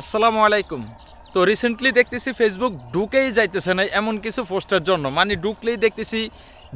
আসসালামু আলাইকুম। তো রিসেন্টলি দেখতেছি ফেসবুক ঢুকেই যাইতেছে না এমন কিছু পোস্টের জন্য। মানে ঢুকলেই দেখতেছি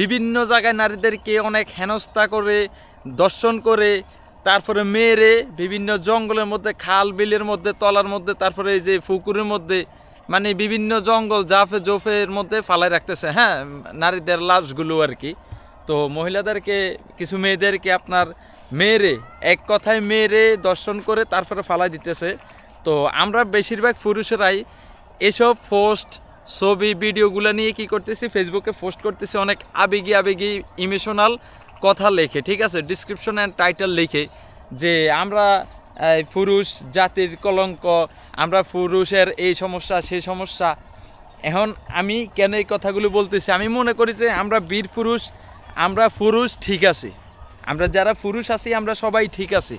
বিভিন্ন জায়গায় নারীদেরকে অনেক হেনস্থা করে, দর্শন করে, তারপরে মেরে, বিভিন্ন জঙ্গলের মধ্যে, খাল বিলের মধ্যে, তলার মধ্যে, তারপরে এই যে পুকুরের মধ্যে মানে বিভিন্ন জঙ্গল জাফে জোফের মধ্যে ফালাই রাখতেছে। হ্যাঁ নারীদের লাশগুলো আর কি। তো মহিলাদেরকে, কিছু মেয়েদেরকে আপনার মেরে, এক কথায় মেরে, দর্শন করে, তারপরে ফালাই দিতেছে। তো আমরা বেশিরভাগ পুরুষেরাই এসব পোস্ট ছবি, ভিডিওগুলো নিয়ে কি করতেছি? ফেসবুকে পোস্ট করতেছি, অনেক আবেগী আবেগী ইমোশনাল কথা লেখে, ঠিক আছে? ডিসক্রিপশন অ্যান্ড টাইটেল লিখে যে আমরা পুরুষ, জাতির কলঙ্ক, আমরা পুরুষের এই সমস্যা, সেই সমস্যা। এখন আমি কেন এই কথাগুলো বলতেছি? আমি মনে করি যে আমরা বীর পুরুষ, আমরা পুরুষ ঠিক আছি। আমরা যারা পুরুষ আছি, আমরা সবাই ঠিক আছি।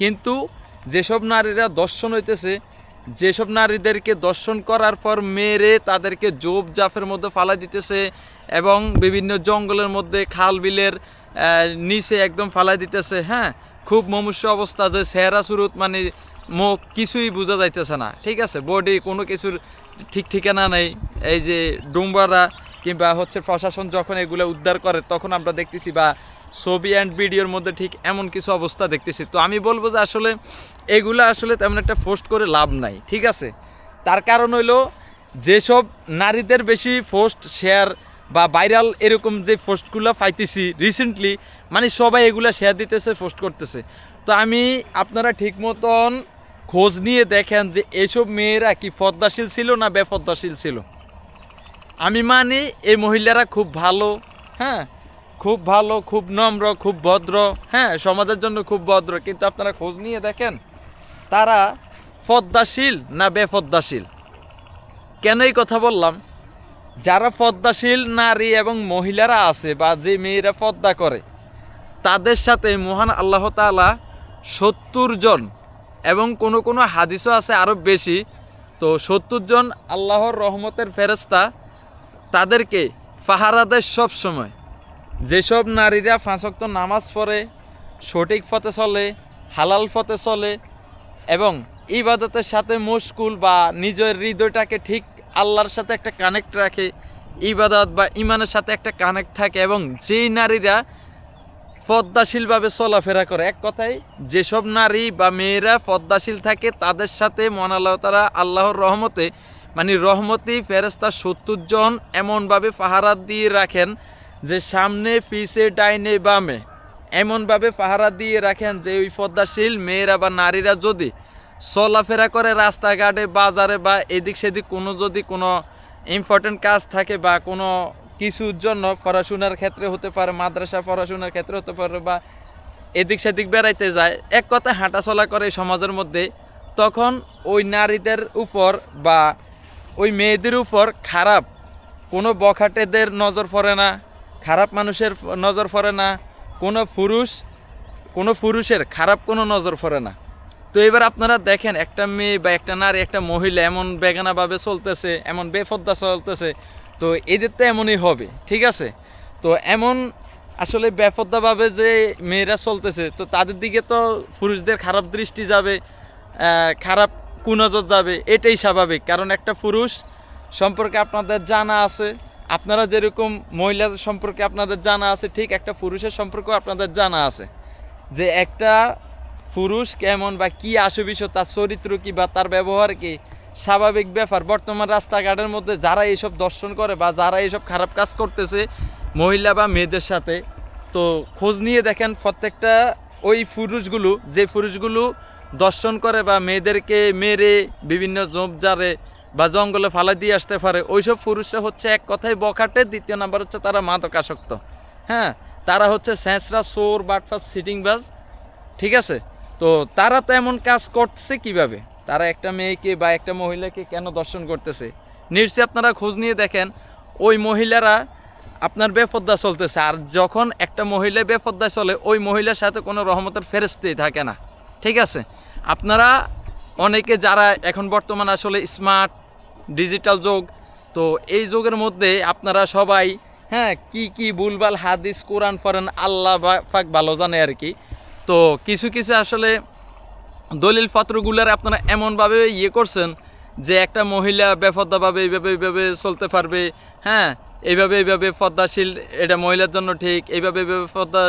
কিন্তু যেসব নারীরা দর্শন হইতেছে, যেসব নারীদেরকে দর্শন করার পর মেরে তাদেরকে জোব জাফের মধ্যে ফালা দিতেছে এবং বিভিন্ন জঙ্গলের মধ্যে খাল বিলের নিচে একদম ফালাই দিতেছে হ্যাঁ? খুব মমুষ্য অবস্থা যে সেহরা সুরুত মানে মুখ কিছুই বোঝা যাইতেছে না, ঠিক আছে? বডি কোনো কিছুর ঠিক ঠিকানা নেই। এই যে ডুম্বারা কিংবা হচ্ছে প্রশাসন যখন এগুলো উদ্ধার করে, তখন আমরা দেখতেছি বা ছবি অ্যান্ড ভিডিওর মধ্যে ঠিক এমন কিছু অবস্থা দেখতেছি। তো আমি বলব যে আসলে এগুলো আসলে তেমন একটা পোস্ট করে লাভ নাই, ঠিক আছে? তার কারণ হইল যেসব নারীদের বেশি পোস্ট শেয়ার বা ভাইরাল এরকম যে পোস্টগুলো পাইতেছি রিসেন্টলি মানে সবাই এগুলো শেয়ার দিতেছে পোস্ট করতেছে। তো আমি আপনারা ঠিক মতন খোঁজ নিয়ে দেখেন যে এসব মেয়েরা কি পদ্মাশীল ছিল না বেপদ্মাশীল ছিল। আমি মানি এই মহিলারা খুব ভালো হ্যাঁ? খুব ভালো, খুব নম্র, খুব ভদ্র। হ্যাঁ সমাজের জন্য খুব ভদ্র, কিন্তু আপনারা খোঁজ নিয়ে দেখেন, তারা পদ্মাশীল না বেপদ্মাশীল কেন এই কথা বললাম? যারা পদ্মাশীল নারী এবং মহিলারা আছে বা যে মেয়েরা পদ্মা করে, তাদের সাথে মহান আল্লাহ তাআলা সত্তর জন এবং কোনো কোনো হাদিসও আছে আরও বেশি। তো সত্তর জন আল্লাহর রহমতের ফেরেস্তা তাদেরকে পাহারা দেয় সব সময় যেসব নারীরা ফাঁসক্ত নামাজ পড়ে, সঠিক পথে চলে, হালাল পথে চলে এবং ইবাদতের সাথে মুশকুল বা নিজের হৃদয়টাকে ঠিক আল্লাহর সাথে একটা কানেক্ট রাখে, ইবাদত বা ইমানের সাথে একটা কানেক্ট থাকে এবং যেই নারীরা পদ্মাশীলভাবে চলাফেরা করে, এক কথায় যেসব নারী বা মেয়েরা পদ্মাশীল থাকে তাদের সাথে মন আল্লাহ তারা আল্লাহর রহমতে মানে রহমতি ফেরেস্তা সত্তর জন এমনভাবে পাহারা দিয়ে রাখেন যে সামনে, পিছে, ডাইনে, বামে। এমনভাবে পাহারা দিয়ে রাখেন যে ওই পদ্মাশীল মেয়েরা বা নারীরা যদি চলাফেরা করে রাস্তাঘাটে, বাজারে বা এদিক সেদিক কোনো যদি কোনো ইম্পর্টেন্ট কাজ থাকে বা কোনো কিছুর জন্য পড়াশোনার ক্ষেত্রে হতে পারে, মাদ্রাসা পড়াশোনার ক্ষেত্রে হতে পারে বা এদিক সেদিক বেড়াইতে যায়, এক কথা হাঁটাচলা করে সমাজের মধ্যে, তখন ওই নারীদের উপর বা ওই মেয়েদের উপর খারাপ কোনো বখাটেদের নজর পড়ে না। খারাপ মানুষের নজর পড়ে না, কোনো পুরুষ, কোনো পুরুষের খারাপ কোনো নজর পড়ে না। তো এবার আপনারা দেখেন, একটা মেয়ে বা একটা নারী, একটা মহিলা এমন বেগানাভাবে চলতেছে, এমন বেফদ্দা চলতেছে, তো এদের তো এমনই হবে, ঠিক আছে? তো এমন আসলে বেফদ্দাভাবে যে মেয়েরা চলতেছে, তো তাদের দিকে তো পুরুষদের খারাপ দৃষ্টি যাবে খারাপ কুনজর যাবে, এটাই স্বাভাবিক। কারণ একটা পুরুষ সম্পর্কে আপনাদের জানা আছে আপনারা যেরকম মহিলাদের সম্পর্কে আপনাদের জানা আছে, ঠিক একটা পুরুষের সম্পর্কেও আপনাদের জানা আছে। যে একটা পুরুষ কেমন বা কি বিষয় তার চরিত্র কি বা তার ব্যবহার কি, স্বাভাবিক ব্যাপার। বর্তমান রাস্তাঘাটের মধ্যে যারা এইসব দর্শন করে বা যারা এইসব খারাপ কাজ করতেছে, মহিলা বা মেয়েদের সাথে, তো খোঁজ নিয়ে দেখেন প্রত্যেকটা ওই পুরুষগুলো, যে পুরুষগুলো দর্শন করে বা মেয়েদেরকে মেরে, বিভিন্ন জোপ জোপজারে বা জঙ্গলে ফালা দিয়ে আসতে পারে। ওইসব পুরুষরা হচ্ছে এক কথায় বখাটে, দ্বিতীয় নাম্বার হচ্ছে তারা মাদকাসক্ত। হ্যাঁ তারা হচ্ছে স্যাঁচরা সোর বাটফাস, সিটিংবাজ, ঠিক আছে? তো তারা তো এমন কাজ করছে কীভাবে? তারা একটা মেয়েকে বা একটা মহিলাকে কেন দর্শন করতেছে? নিশ্চয়ই আপনারা খোঁজ নিয়ে দেখেন, ওই মহিলারা আপনার বেফদ্দা চলতেছে। আর যখন একটা মহিলা বেফদ্দায় চলে, ওই মহিলার সাথে কোনো রহমতের ফেরস্তেই থাকে না। ঠিক আছে? আপনারা অনেকে যারা এখন বর্তমান আসলে স্মার্ট ডিজিটাল যুগ। তো এই যুগের মধ্যে আপনারা সবাই হ্যাঁ কি কি ভুলভাল হাদিস, কোরআন ফরেন আল্লাহ পাক ভালো জানে আর কি। তো কিছু কিছু আসলে দলিল পত্রগুলার আপনারা এমনভাবে ইয়ে করছেন যে একটা মহিলা বেফদ্দাভাবে এইভাবে এইভাবে চলতে পারবে হ্যাঁ এইভাবে এইভাবে পদ্মাশীল, এটা মহিলার জন্য ঠিক, এইভাবে এইভাবে পদ্মা,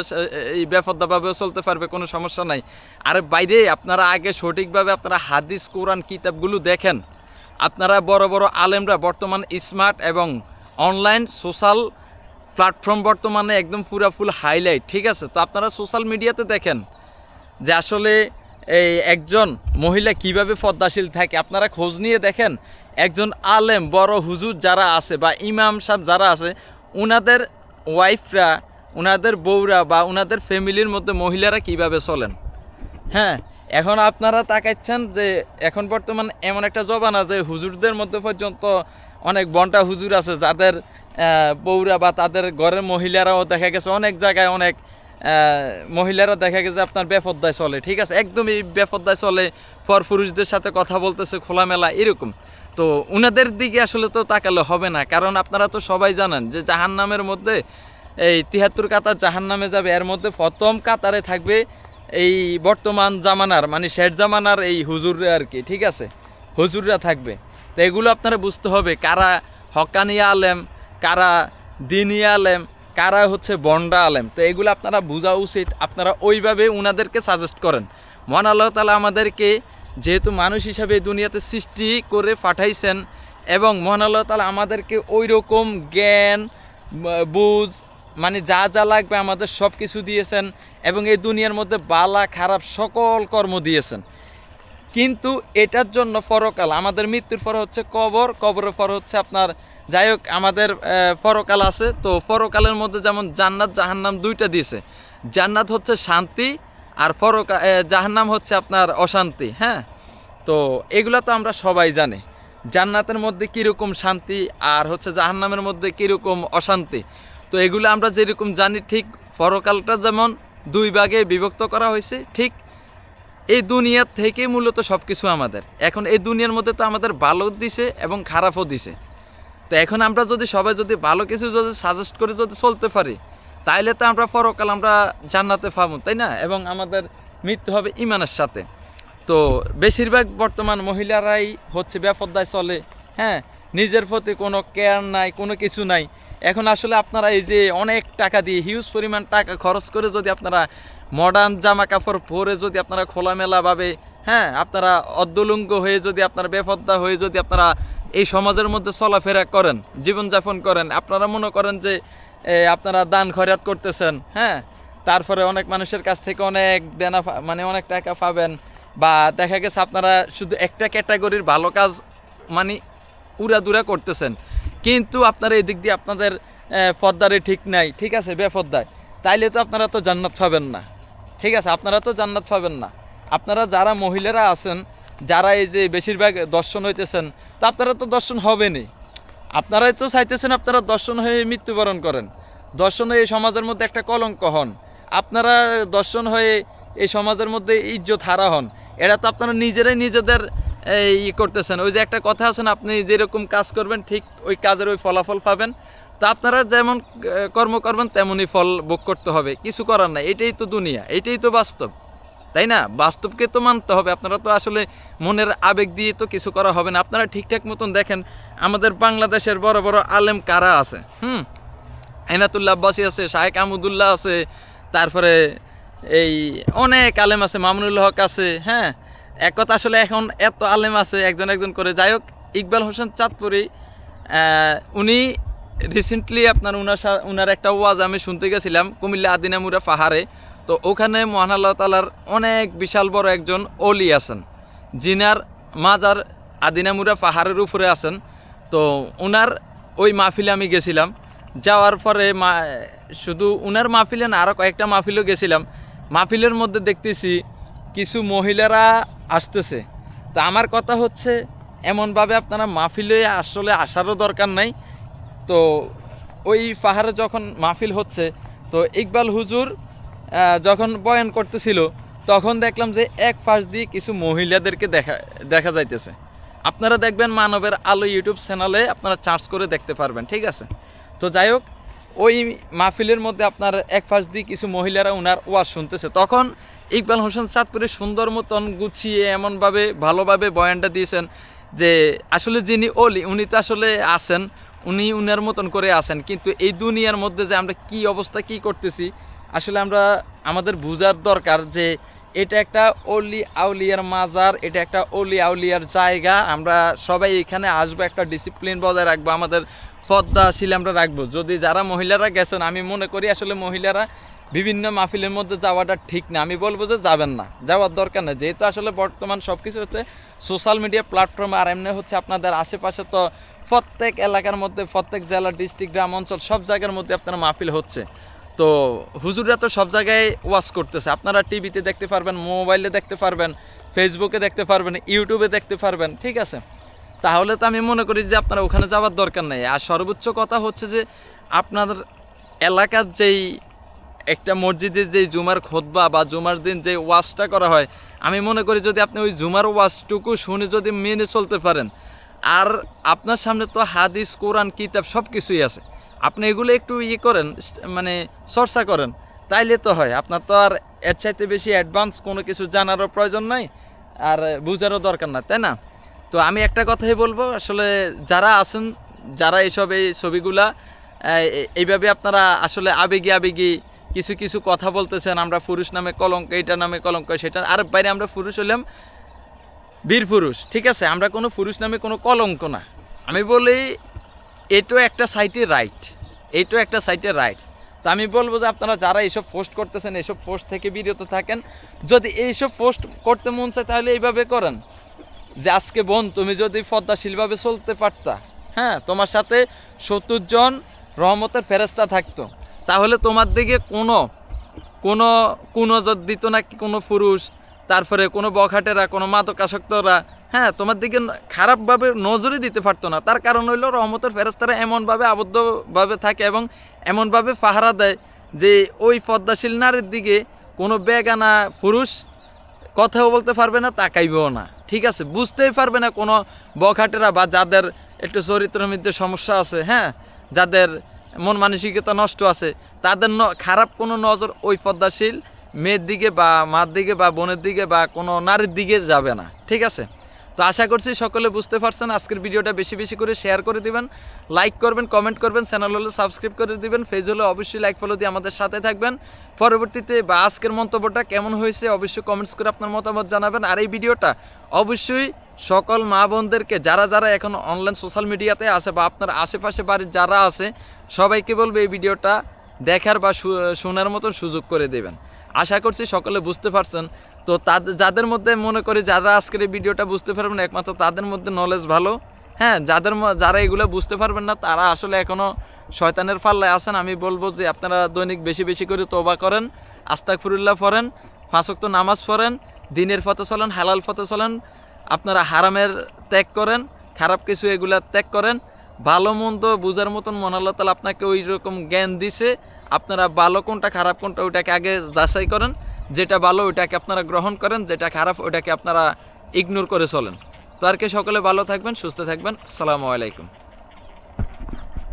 এই বেফদ্দাভাবেও চলতে পারবে, কোনো সমস্যা নাই। আর বাইরে আপনারা আগে সঠিকভাবে আপনারা হাদিস, কোরআন, কিতাবগুলো দেখেন। আপনারা বড় বড় আলেমরা বর্তমান স্মার্ট এবং অনলাইন সোশ্যাল প্ল্যাটফর্ম বর্তমানে একদম পুরা ফুল হাইলাইট, ঠিক আছে? তো আপনারা সোশ্যাল মিডিয়াতে দেখেন যে আসলে এই একজন মহিলা কীভাবে পদ্মাশীল থাকে। আপনারা খোঁজ নিয়ে দেখেন, একজন আলেম, বড় হুজুর যারা আছে বা ইমাম সাহেব যারা আছে, উনাদের ওয়াইফরা ওনাদের বউরা বা ওনাদের ফ্যামিলির মধ্যে মহিলারা কীভাবে চলেন? হ্যাঁ এখন আপনারা তাকাচ্ছেন যে এখন বর্তমান এমন একটা জবানা যে হুজুরদের মধ্যে পর্যন্ত অনেক বন্টা হুজুর আছে, যাদের বউরা বা তাদের ঘরের মহিলারাও দেখা গেছে, অনেক জায়গায় অনেক মহিলারা দেখা গেছে আপনার বেপদ্দায় চলে, ঠিক আছে? একদমই বেপদ্দায় চলে ফর পুরুষদের সাথে কথা বলতেছে, খোলামেলা, এরকম। তো উনাদের দিকে আসলে তো তাকালে হবে না, কারণ আপনারা তো সবাই জানেন যে জাহান নামের মধ্যে এই তিহাত্তর কাতার জাহান নামে যাবে, এর মধ্যে প্রথম কাতারে থাকবে এই বর্তমান জামানার মানে শেষ জামানার এই হুজুররা আর কি, ঠিক আছে? হুজুররা থাকবে। তো এগুলো আপনারা বুঝতে হবে, কারা হকানিয়া আলেম, কারা দিনিয়া আলেম, কারা হচ্ছে বন্ডা আলেম। তো এগুলো আপনারা বোঝা উচিত, আপনারা ওইভাবে উনাদেরকে সাজেস্ট করেন। মহান আল্লাহ তালা আমাদেরকে যেহেতু মানুষ হিসাবে দুনিয়াতে সৃষ্টি করে পাঠাইছেন, এবং মহান আল্লাহ তালা আমাদেরকে ওই রকম জ্ঞান, বুঝ মানে যা যা লাগবে আমাদের সব কিছু দিয়েছেন এবং এই দুনিয়ার মধ্যে বালা, খারাপ সকল কর্ম দিয়েছেন। কিন্তু এটার জন্য পরকাল, আমাদের মৃত্যুর পর হচ্ছে কবর, কবরের পর হচ্ছে আপনার, যাই হোক, আমাদের পরকাল আছে। তো পরকালের মধ্যে যেমন জান্নাত, জাহান্নাম দুইটা দিয়েছে। জান্নাত হচ্ছে শান্তি আর পরকা জাহান্নাম হচ্ছে আপনার অশান্তি হ্যাঁ? তো এগুলো তো আমরা সবাই জানি। জান্নাতের মধ্যে কীরকম শান্তি আর হচ্ছে জাহান্নামের মধ্যে কীরকম অশান্তি? তো এগুলো আমরা যেরকম জানি, ঠিক পরকালটা যেমন দুই ভাগে বিভক্ত করা হয়েছে, ঠিক এই দুনিয়ার থেকে মূলত সব কিছু আমাদের। এখন এই দুনিয়ার মধ্যে তো আমাদের ভালো দিছে এবং খারাপও দিছে। তো এখন আমরা যদি সবাই যদি ভালো কিছু যদি সাজেস্ট করে যদি চলতে পারি, তাইলে তো আমরা পরকাল আমরা জান্নাতে পাবো, তাই না? এবং আমাদের মৃত্যু হবে ইমানের সাথে। তো বেশিরভাগ বর্তমান মহিলারাই হচ্ছে বেপদ্দায় চলে হ্যাঁ? নিজের প্রতি কোনো কেয়ার নাই, কোনো কিছু নাই। এখন আসলে আপনারা এই যে অনেক টাকা দিয়ে হিউজ পরিমাণ টাকা খরচ করে যদি আপনারা মডার্ন জামা কাপড় পরে যদি আপনারা খোলামেলাভাবে হ্যাঁ আপনারা অর্ধলুঙ্গ হয়ে যদি আপনারা বেপদ্দা হয়ে যদি আপনারা এই সমাজের মধ্যে চলাফেরা করেন, জীবনযাপন করেন, আপনারা মনে করেন যে আপনারা দান খয়রাত করতেছেন হ্যাঁ তারপরে অনেক মানুষের কাছ থেকে অনেক দেনা মানে অনেক টাকা পাবেন বা দেখা গেছে আপনারা শুধু একটা ক্যাটাগরির ভালো কাজ মানে উড়াদুরা করতেছেন। কিন্তু আপনারা এই দিক দিয়ে আপনাদের ফদ্দারে ঠিক নাই। ঠিক আছে বেফদ্দায় তাইলে তো আপনারা তো জান্নাত পাবেন না। ঠিক আছে, আপনারা তো জান্নাত পাবেন না। আপনারা যারা মহিলারা আছেন, যারা এই যে বেশিরভাগ দর্শন হইতেছেন, তা আপনারা তো দর্শন হবেনই। আপনারাই তো চাইতেছেন আপনারা দর্শন হয়ে মৃত্যুবরণ করেন। দর্শন হয়ে এই সমাজের মধ্যে একটা কলঙ্ক হন। আপনারা দর্শন হয়ে এই সমাজের মধ্যে ইজ্জত হারা হন। এটা তো আপনারা নিজেরাই নিজেদের ই করতেছেন। ওই যে একটা কথা আছে না, আপনি যেরকম কাজ করবেন, ঠিক ওই কাজের ওই ফলাফল পাবেন। তো আপনারা যেমন কর্ম করবেন, তেমনই ফল ভোগ করতে হবে। কিছু করার নাই, এটাই তো দুনিয়া, এটাই তো বাস্তব। তাই না? বাস্তবকে তো মানতে হবে। আপনারা তো আসলে মনের আবেগ দিয়ে তো কিছু করা হবে না। আপনারা ঠিকঠাক মতন দেখেন, আমাদের বাংলাদেশের বড় বড় আলেম কারা আছে? হুম? এনাতুল্লাহ আব্বাসী আছে শাহেক আহমদুল্লাহ আছে, তারপরে এই অনেক আলেম আছে, মামুনুল হক আছে হ্যাঁ? এক কথা আসলে এখন এত আলেম আছে, একজন একজন করে। যাই হোক, ইকবাল হোসেন চাঁদপুরি উনি রিসেন্টলি আপনার উনার উনার একটা ওয়াজ আমি শুনতে গেছিলাম, কুমিল্লা আদিনামুরা পাহাড়ে। তো ওখানে মহান আল্লাহ তালার অনেক বিশাল বড় একজন অলি আছেন। জিনার মাজার আদিনামুরা পাহাড়ের উপরে আছেন। তো ওনার ওই মাহফিলে আমি গেছিলাম। যাওয়ার পরে মা, শুধু উনার মাহফিলে না আরও কয়েকটা মাহফিলও গেছিলাম। মাহফিলের মধ্যে দেখতেছি কিছু মহিলারা আসতেছে। তা আমার কথা হচ্ছে, এমনভাবে আপনারা মাহফিলে আসলে আসারও দরকার নাই। তো ওই পাহাড়ে যখন মাহফিল হচ্ছে, তো ইকবাল হুজুর যখন বয়ান করতেছিল, তখন দেখলাম যে এক পাশ দিয়ে কিছু মহিলাদেরকে দেখা দেখা যাইতেছে। আপনারা দেখবেন মানবের আলো ইউটিউব চ্যানেলে আপনারা চার্জ করে দেখতে পারবেন, ঠিক আছে? তো যাই হোক, ওই মাহফিলের মধ্যে আপনার এক পাশ দিয়ে কিছু মহিলারা ওনার ওয়াজ শুনতেছে। তখন ইকবাল হোসেন চাঁদপুরে সুন্দর মতন গুছিয়ে এমনভাবে, ভালোভাবে বয়ানটা দিয়েছেন যে আসলে যিনি অলি, উনি তো আসলে আছেন, উনি উনার মতন করে আছেন। কিন্তু এই দুনিয়ার মধ্যে যে আমরা কি অবস্থা, কি করতেছি, আসলে আমরা, আমাদের বুঝার দরকার যে এটা একটা অলি আউলিয়ার মাজার, এটা একটা অলি আউলিয়ার জায়গা। আমরা সবাই এখানে আসব, একটা ডিসিপ্লিন বজায় রাখব, আমাদের পদ্মাশীল আমরা রাখব। যদি যারা মহিলারা গেছেন, আমি মনে করি আসলে মহিলারা বিভিন্ন মাহফিলের মধ্যে যাওয়াটা ঠিক না। আমি বলব যে যাবেন না। যাওয়ার দরকার নেই। যেহেতু আসলে বর্তমান সব কিছু হচ্ছে সোশ্যাল মিডিয়া প্ল্যাটফর্ম আর এমনি হচ্ছে আপনাদের আশেপাশে তো প্রত্যেক এলাকার মধ্যে, প্রত্যেক জেলা ডিস্ট্রিক্ট গ্রাম, অঞ্চল, সব জায়গার মধ্যে আপনার মাহফিল হচ্ছে। তো হুজুররা তো সব জায়গায় ওয়াচ করতেছে। আপনারা টিভিতে দেখতে পারবেন মোবাইলে দেখতে পারবেন ফেসবুকে দেখতে পারবেন ইউটিউবে দেখতে পারবেন, ঠিক আছে? তাহলে তো আমি মনে করি যে আপনারা ওখানে যাওয়ার দরকার নেই। আর সর্বোচ্চ কথা হচ্ছে যে আপনাদের এলাকার যেই একটা মসজিদে যে জুমার খোদবা বা জুমার দিন যে ওয়াজটা করা হয়, আমি মনে করি যদি আপনি ওই জুমার ওয়াজটুকু শুনে যদি মেনে চলতে পারেন, আর আপনার সামনে তো হাদিস, কোরআন, কিতাব সব কিছুই আছে, আপনি এগুলো একটু ইয়ে করেন মানে চর্চা করেন, তাইলে তো হয়। আপনার তো আর এর চাইতে বেশি অ্যাডভান্স কোনো কিছু জানারও প্রয়োজন নাই, আর বুঝারও দরকার না, তাই না? তো আমি একটা কথাই বলব, আসলে যারা আছেন, যারা এইসব এই ছবিগুলা এইভাবে আপনারা আসলে আবেগী আবেগী কিছু কিছু কথা বলতেছেন, আমরা পুরুষ নামে কলঙ্ক, এইটা নামে কলঙ্ক, সেটা, আর বাইরে আমরা পুরুষ হলাম বীর পুরুষ, ঠিক আছে? আমরা কোনো পুরুষ নামে কোনো কলঙ্ক না। আমি বলি এটাও একটা সাইটে রাইট এইটাও একটা সাইটে রাইটস তো আমি বলব যে আপনারা যারা এইসব পোস্ট করতেছেন, এইসব পোস্ট থেকে বিরত থাকেন। যদি এইসব পোস্ট করতে মন চায়, তাহলে এইভাবে করেন। যে আজকে বোন, তুমি যদি পদ্মাশীলভাবে চলতে পারতা হ্যাঁ? তোমার সাথে সত্তর জন রহমতের ফেরেস্তা থাকতো। তাহলে তোমার দিকে কোনো কোনো কোনো দিত না কোনো পুরুষ, তারপরে কোনো বখাটেরা, কোনো মাদকাসক্তরা হ্যাঁ তোমার দিকে খারাপভাবে নজরই দিতে পারতো না। তার কারণ হইল রহমতের ফেরস্তারা এমনভাবে আবদ্ধভাবে থাকে এবং এমনভাবে পাহারা দেয় যে ওই পদ্মাশীল নারীর দিকে কোনো বেগানা পুরুষ কথাও বলতে পারবে না, তাকাইবেও না। ঠিক আছে? বুঝতেই পারবে না কোনো বখাটেরা বা যাদের একটু চরিত্রের মধ্যে সমস্যা আছে হ্যাঁ যাদের মন মানসিকতা নষ্ট আছে। তাদের খারাপ কোনো নজর ওই পদ্মাশীল মেয়ের দিকে বা মার দিকে বা বোনের দিকে বা কোনো নারীর দিকে যাবে না। ঠিক আছে? তো আশা করছি সকলে বুঝতে পারছেন। আজকের ভিডিওটা বেশি বেশি করে শেয়ার করে দিবেন, লাইক করবেন, কমেন্ট করবেন, চ্যানেল হলে সাবস্ক্রাইব করে দিবেন ফেজ হলে অবশ্যই লাইক ফলো দিয়ে আমাদের সাথে থাকবেন। পরবর্তীতে বা আজকের মন্তব্যটা কেমন হয়েছে অবশ্যই কমেন্টস করে আপনার মতামত জানাবেন। আর এই ভিডিওটা অবশ্যই সকল মা বোনদেরকে, যারা যারা এখন অনলাইন সোশ্যাল মিডিয়াতে আছে বা আপনার আশেপাশে বাড়ির যারা আছে সবাইকে বলবে এই ভিডিওটা দেখার বা শোনার মতন সুযোগ করে দেবেন। আশা করছি সকলে বুঝতে পারছেন। তো তাদের যাদের মধ্যে মনে করি যারা আজকের এই ভিডিওটা বুঝতে পারবেন একমাত্র তাদের মধ্যে নলেজ ভালো। হ্যাঁ যাদের যারা এগুলো বুঝতে পারবেন না, তারা আসলে এখনও শয়তানের পাল্লায় আছেন। আমি বলব যে আপনারা দৈনিক বেশি বেশি করে তোবা করেন আস্তাক ফুরুল্লাহ পড়েন ফাঁসক্ত নামাজ পড়েন, দিনের পথে চলেন, হালাল পথে চলেন, আপনারা হারামের ত্যাগ করেন, খারাপ কিছু এগুলা ত্যাগ করেন ভালো মন্দ বোঝার মতন মন আল্লাহ তালা আপনাকে ওই রকম জ্ঞান দিছে, আপনারা ভালো কোনটা, খারাপ কোনটা, ওইটাকে আগে যাচাই করেন, যেটা ভালো ওইটাকে আপনারা গ্রহণ করেন, যেটা খারাপ ওইটাকে আপনারা ইগনোর করে চলেন। তো আর কি, সকলে ভালো থাকবেন, সুস্থ থাকবেন, সালামু আলাইকুম।